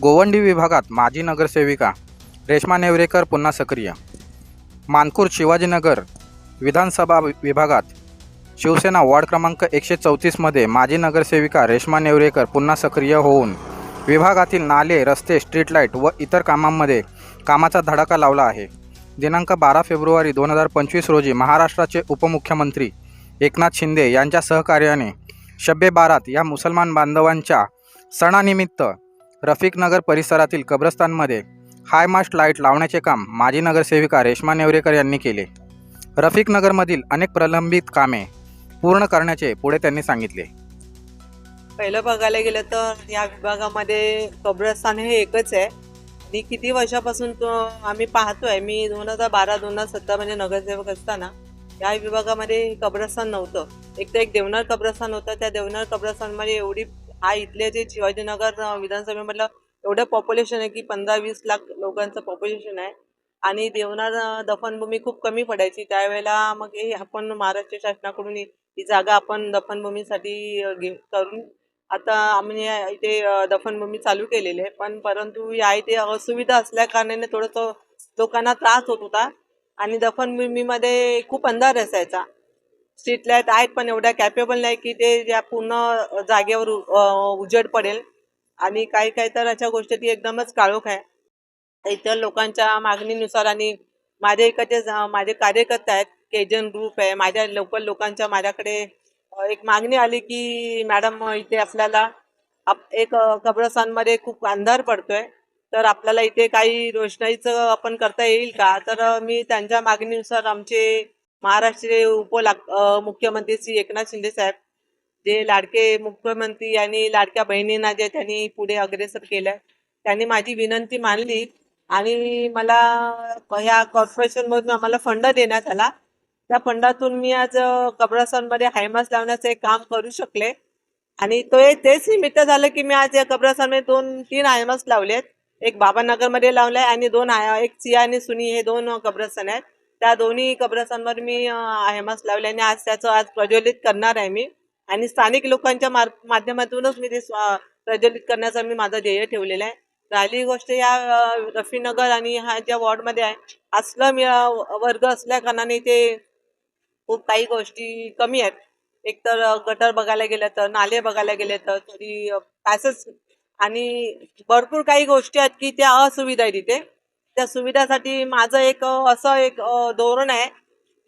गोवंडी विभागात माजी नगरसेविका रेश्मा नेवरेकर पुन्हा सक्रिय. मानकूर शिवाजीनगर विधानसभा वि- विभागात शिवसेना वॉर्ड क्रमांक एकशे चौतीसमध्ये माजी नगरसेविका रेश्मा नेवरेकर पुन्हा सक्रिय होऊन विभागातील नाले रस्ते स्ट्रीट लाइट व इतर कामांमध्ये कामाचा धडाका लावला आहे. दिनांक बारा फेब्रुवारी दोन हजार पंचवीस रोजी महाराष्ट्राचे उपमुख्यमंत्री एकनाथ शिंदे यांच्या सहकार्याने शब्बे बारात या मुसलमान बांधवांच्या सणानिमित्त रफिकनगर परिसरातील कब्रस्तानमध्ये हायमास्ट लाइट लावण्याचे काम माजी नगरसेविका रेश्मा नेवरेकर यांनी केले. रफिकनगरमधील अनेक प्रलंबित कामे पूर्ण करण्याचे पुढे त्यांनी सांगितले. पहिलं बघायला गेलं तर या विभागामध्ये कब्रस्तान हे एकच आहे. ती किती वर्षापासून तो आम्ही पाहतोय मी दोन हजार बारा दोन हजार सतरा म्हणजे नगरसेवक असताना या विभागामध्ये कब्रस्तान नव्हतं. एक तर एक देवनार कब्रस्तान होतं त्या देवनार कब्रस्तानमध्ये एवढी हा इथले जे शिवाजीनगर विधानसभेमधलं एवढं पॉप्युलेशन आहे की पंधरा वीस लाख लोकांचं पॉप्युलेशन आहे. आणि देवनार दफनभूमी खूप कमी पडायची. त्यावेळेला मग हे आपण महाराष्ट्र शासनाकडून ही जागा आपण दफनभूमीसाठी घे करून आता आम्ही या इथे दफनभूमी चालू केलेली आहे. पण परंतु या इथे असुविधा असल्या कारणाने थोडंसं लोकांना त्रास होत होता. आणि दफनभूमीमध्ये खूप अंधार असायचा. स्ट्रीट लाइट आहेत पण एवढ्या कॅपेबल नाही की ते या पूर्ण जागेवर उजेड पडेल. आणि काही काही तर अशा गोष्टी ती एकदमच काळोख आहे. इतर लोकांच्या मागणीनुसार आणि माझ्या इकडचे माझे कार्यकर्ते आहेत केजन ग्रुप आहे. माझ्या लोकल लोकांच्या माझ्याकडे एक मागणी आली की मॅडम इथे आपल्याला आप एक कब्रस्थानमध्ये खूप अंधार पडतोय. तर आपल्याला इथे काही रोषणाईचं आपण करता येईल का? तर मी त्यांच्या मागणीनुसार आमचे महाराष्ट्र उपला मुख्यमंत्री श्री एकनाथ शिंदे साहेब जे लाडके मुख्यमंत्री आणि लाडक्या बहिणींना जे त्यांनी पुढे अग्रेसर केलं त्यांनी माझी विनंती मानली आणि मला ह्या कॉर्पोरेशनमधून आम्हाला फंड देण्यात आला. त्या फंडातून मी आज कब्रासनमध्ये हायमास लावण्याचं एक काम करू शकले आणि तो तेच निमित्त झालं की मी आज या कब्रासनमध्ये दोन तीन हायमास लावलेत. एक बाबानगरमध्ये लावलाय आणि दोन एक सिया आणि सुनी हे दोन कब्रासन आहेत. त्या दोन्ही कब्रस्तांवर मी हेमास लावले आणि आज त्याचं आज प्रज्वलित करणार आहे मी. आणि स्थानिक लोकांच्या माध्यमातूनच मी ते प्रज्वलित करण्याचा मी माझा ध्येय ठेवलेलं आहे. राहिली गोष्ट या रफीनगर आणि ह्या ज्या वॉर्डमध्ये आहे असलं वर्ग असल्या कारणाने ते खूप काही गोष्टी कमी आहेत. एक तर गटर बघायला गेलं तर नाले बघायला गेले तर तरी पॅसेस आणि भरपूर काही गोष्टी आहेत की त्या असुविधा आहे तिथे. त्या सुविधासाठी माझं एक असं एक धोरण आहे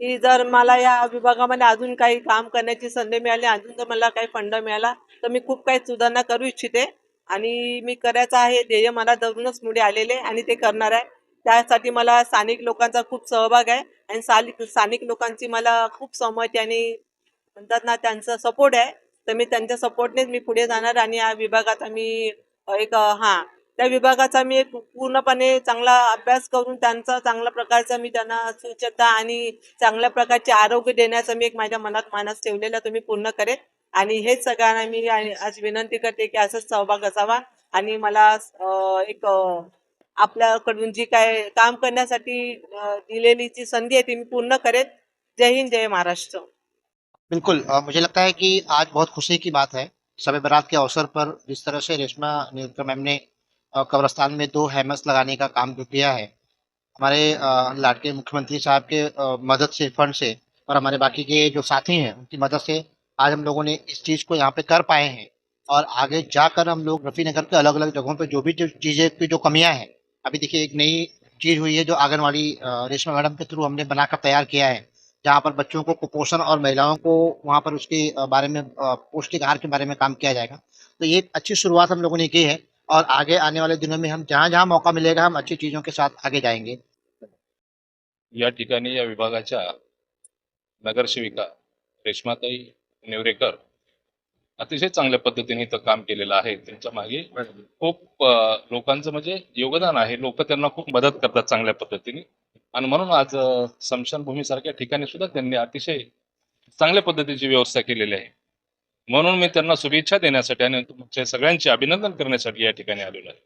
की जर मला या विभागामध्ये अजून काही काम करण्याची संधी मिळाली अजून जर मला काही फंड मिळाला तर मी खूप काही सुधारणा करू इच्छिते. आणि मी करायचं आहे ध्येय मला धरूनच मुळे आलेले आहे आणि ते करणार आहे. त्यासाठी मला स्थानिक लोकांचा खूप सहभाग आहे आणि स्थानिक स्थानिक लोकांची मला खूप सहमती आणि म्हणतात ना त्यांचा सपोर्ट आहे. तर मी त्यांच्या सपोर्टनेच मी पुढे जाणार आणि या विभागात आम्ही एक हां त्या विभागाचा मी एक पूर्णपणे चांगला अभ्यास करून त्यांचा चांगल्या प्रकारचा मी त्यांना स्वच्छता आणि चांगल्या प्रकारचे आरोग्य देण्याचा मी एक माझ्या मनात मानस ठेवलेला तुम्ही पूर्ण करेन. आणि हेच सगळ्यांना मी आज विनंती करते की असंच सहभाग असावा आणि मला एक आपल्याकडून जी काय काम करण्यासाठी दिलेली जी संधी आहे ती मी पूर्ण करेन. जय हिंद जय महाराष्ट्र. बिल्कुल. अ, मुझे लगता है कि आज बहुत खुशी की बात है. शब बरात के अवसर पर जिस तरह से रेशमा नेवकर मैम ने कब्रस्तान में दो हैमस लगाने का काम जो किया है। हमारे लाडके मुख्यमंत्री साहब के मदद से, फंड से और हमारे बाकी के जो साथी हैं, उनकी मदद से आज हम लोगों ने इस चीज़ को यहाँ पे कर पाए हैं। और आगे जाकर हम लोग रफी नगर के अलग अलग जगहों पे जो भी जो चीज़ें की जो कमियाँ हैं, अभी देखिए एक नई चीज़ हुई है जो आंगनबाड़ी रेशमा मैडम के थ्रू हमने बनाकर तैयार किया है, जहाँ पर बच्चों को कुपोषण और महिलाओं को वहाँ पर उसके बारे में पौष्टिक आहार के बारे में काम किया जाएगा। तो ये अच्छी शुरुआत हम लोगों ने की है। और आगे आने वाले दिनों में हम जहाँ जहाँ मौका मिलेगा हम अच्छी चीज़ों के साथ आगे जाएंगे। या ठिकाणी या विभागाच्या नगरसेविका रेश्माताई नेवरेकर अतिशय चांगल्या पद्धतीने इथं काम केलेलं आहे. त्यांच्या मागे खूप लोकांचं म्हणजे योगदान आहे. लोक त्यांना खूप मदत करतात चांगल्या पद्धतीने. आणि म्हणून आज अ, स्मशानभूमीसारख्या ठिकाणी सुद्धा त्यांनी अतिशय चांगल्या पद्धतीची व्यवस्था केलेली आहे. म्हणून मी त्यांना शुभेच्छा देण्यासाठी आणि तुमच्या सगळ्यांचे अभिनंदन करण्यासाठी या ठिकाणी आलेलो आहे.